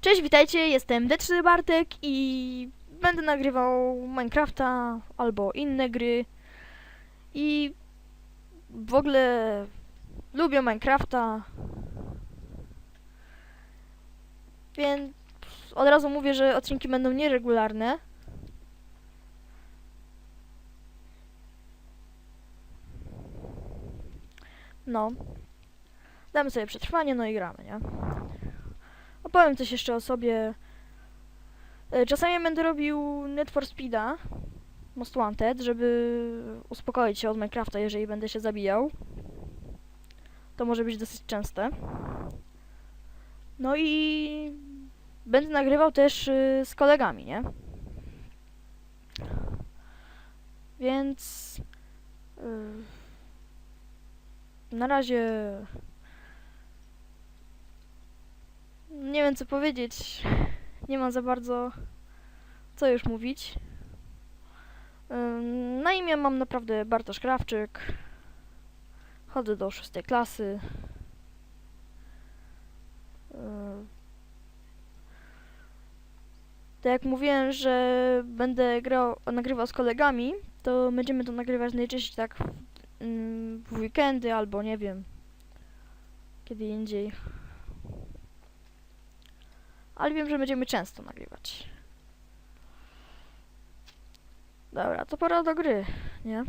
Cześć, witajcie, jestem D3 Bartek i będę nagrywał Minecrafta albo inne gry. I w ogóle lubię Minecrafta. Więc od razu mówię, że odcinki będą nieregularne. No. Damy sobie przetrwanie, no i gramy, nie? Opowiem coś jeszcze o sobie. E, Czasami będę robił Need for Speeda, Most Wanted, żeby uspokoić się od Minecrafta, jeżeli będę się zabijał. To może być dosyć częste. No i będę nagrywał też y, z kolegami, nie? Więc y, na razie nie wiem co powiedzieć. Nie mam za bardzo co już mówić. Na imię mam naprawdę Bartosz Krawczyk. Chodzę do szóstej klasy. Tak jak mówiłem, że będę grał, nagrywał z kolegami, to będziemy to nagrywać najczęściej tak w, w weekendy albo nie wiem, kiedy indziej. Ale wiem, że będziemy często nagrywać. Dobra, to pora do gry, nie?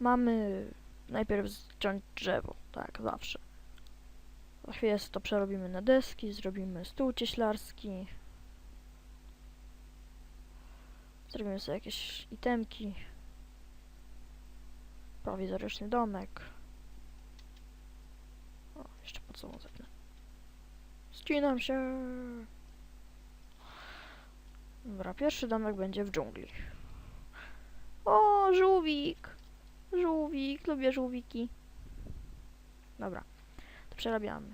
Mamy najpierw zdjąć drzewo, tak, zawsze. Za chwilę to przerobimy na deski, zrobimy stół cieślarski. Zrobimy sobie jakieś itemki. Prowizoryczny domek. O, jeszcze po co zapnę. Ścinam się. Dobra, pierwszy domek będzie w dżungli. O, żółwik! Żółwik, lubię żółwiki. Dobra, to przerabiamy.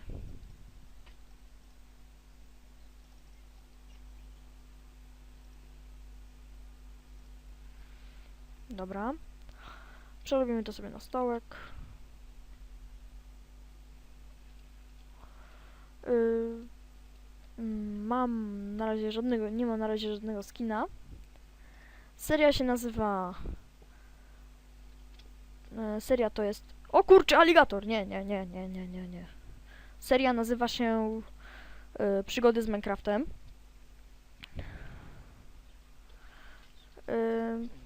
Dobra. Przerobimy to sobie na stołek. Yy, mm, mam na razie żadnego, nie mam na razie żadnego skina. Seria się nazywa... E, seria to jest... O kurczę, aligator! Nie, nie, nie, nie, nie, nie, nie. Seria nazywa się e, Przygody z Minecraftem.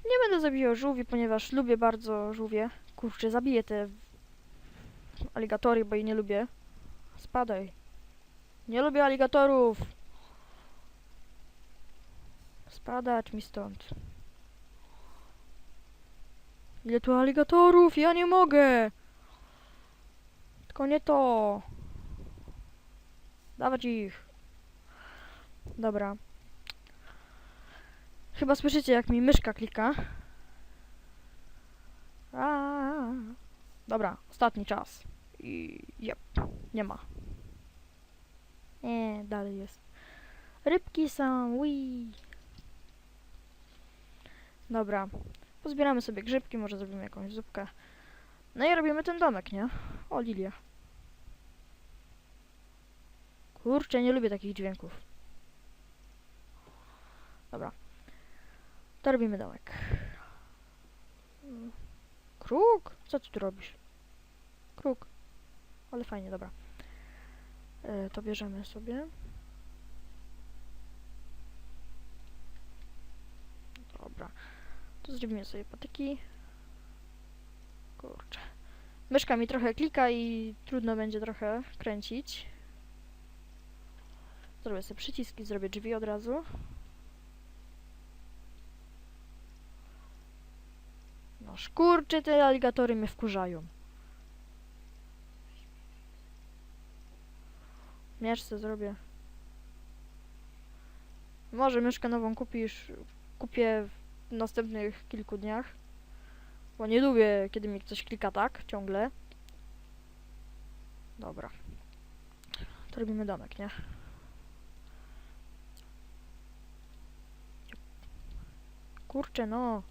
Nie będę zabijał żółwi, ponieważ lubię bardzo żółwie. Kurczę, zabiję te aligatory, bo jej nie lubię. Spadaj. Nie lubię aligatorów. Spadać mi stąd. Ile tu aligatorów? Ja nie mogę. Tylko nie to. Dawać ich. Dobra. Chyba słyszycie, jak mi myszka klika. Aaaa. Dobra, ostatni czas. I jep, nie ma. Nie, dalej jest. Rybki są, ui. Dobra. Pozbieramy sobie grzybki, może zrobimy jakąś zupkę. No i robimy ten domek, nie? O, lilia. Kurczę, nie lubię takich dźwięków. Dobra. To robimy domek. Kruk? Co ty tu robisz? Kruk. Ale fajnie, dobra. E, to bierzemy sobie. Dobra. To zrobimy sobie patyki. Kurczę. Myszka mi trochę klika i trudno będzie trochę kręcić. Zrobię sobie przyciski, zrobię drzwi od razu. No szkurczy, te aligatory mnie wkurzają. Miecz sobie zrobię. Może myszkę nową kupisz, kupię w następnych kilku dniach. Bo nie lubię, kiedy mi coś klika tak, ciągle. Dobra. To robimy domek, nie? Kurczę, no.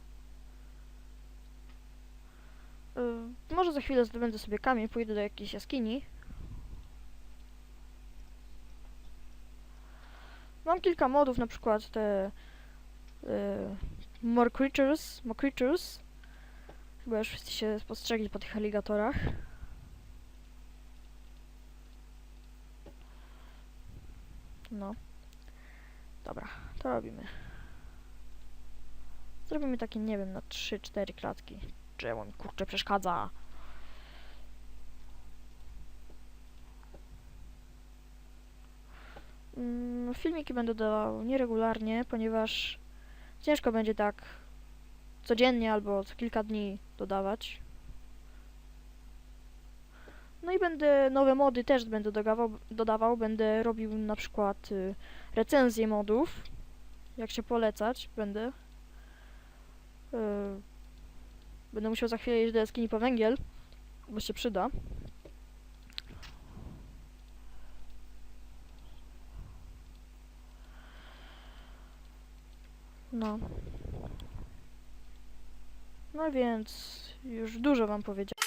Y, może za chwilę zdobędę sobie kamień, pójdę do jakiejś jaskini. Mam kilka modów, na przykład te y, More Creatures, More Creatures. Chyba już wszyscy się spostrzegli po tych aligatorach. No. Dobra, to robimy. Zrobimy takie, nie wiem, na 3-4 klatki. Czemu mi kurczę przeszkadza? Filmiki będę dawał nieregularnie, ponieważ ciężko będzie tak codziennie albo co kilka dni dodawać. No i będę nowe mody też będę dodawał, dodawał. Będę robił na przykład y, recenzje modów. Jak się polecać będę. Y, będę musiał za chwilę iść do jaskini po węgiel, bo się przyda. No. No więc już dużo wam powiedziałem.